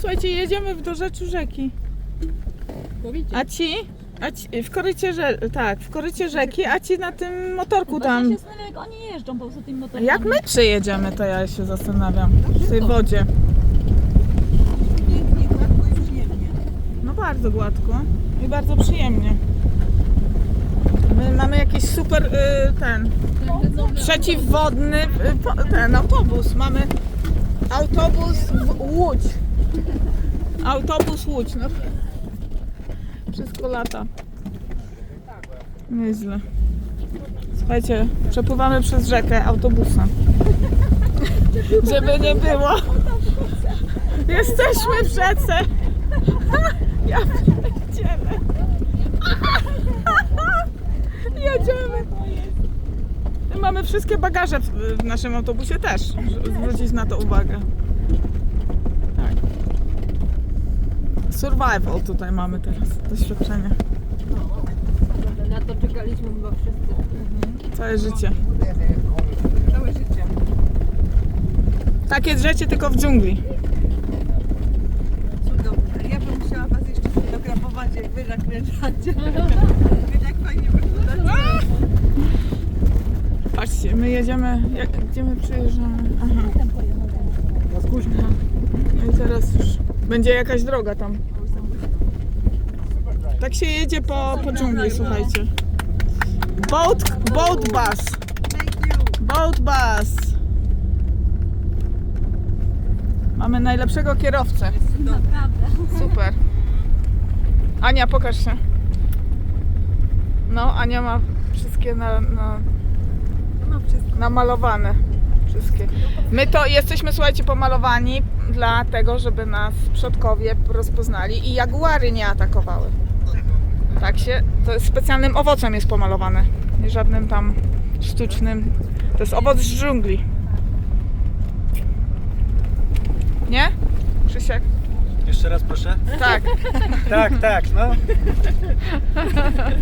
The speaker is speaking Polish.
Słuchajcie, jedziemy do rzeczu rzeki. A ci? A ci w korycie rze- tak, w korycie rzeki, a ci na tym motorku tam. Tam. się zastanawiam, jak oni jeżdżą po prostu tym motorem. Jak my przejedziemy, to ja się zastanawiam. W tej wodzie. Pięknie, gładko i przyjemnie. No bardzo gładko i bardzo przyjemnie. My mamy jakiś super y, ten przeciwwodny y, po- ten autobus. Mamy w Łódź. Autobus Łódź. No. Wszystko lata. Nieźle. Słuchajcie, przepływamy przez rzekę autobusem. Żeby nie było. Jesteśmy w rzece. Ja pierdzielę. Jedziemy. Mamy wszystkie bagaże w, naszym autobusie też. Zwrócić na to uwagę. Tak. Survival tutaj mamy teraz doświadczenie. Na to czekaliśmy chyba wszyscy. Całe życie. Całe życie. Takie życie tylko w dżungli. Cudowne. Ja bym chciała was jeszcze fotografować, jak wy nakręcacie. Jak fajnie wyglądacie. Patrzcie, my jedziemy. Jak, gdzie my przyjeżdżamy? Aha. No i teraz już będzie jakaś droga tam. Tak się jedzie po, po dżungli, słuchajcie. Boat, boat bus. Boat bus. Mamy najlepszego kierowcę. Naprawdę. Super. Ania, pokaż się. No, Ania ma wszystkie na, na, namalowane. Wszystkie. My to jesteśmy, słuchajcie, pomalowani dlatego, żeby nas przodkowie rozpoznali i jaguary nie atakowały. Tak się, to jest specjalnym owocem jest pomalowane. Nie żadnym tam sztucznym. To jest owoc z dżungli. Nie? Krzysiek? Jeszcze raz proszę. Tak. Tak, tak, no.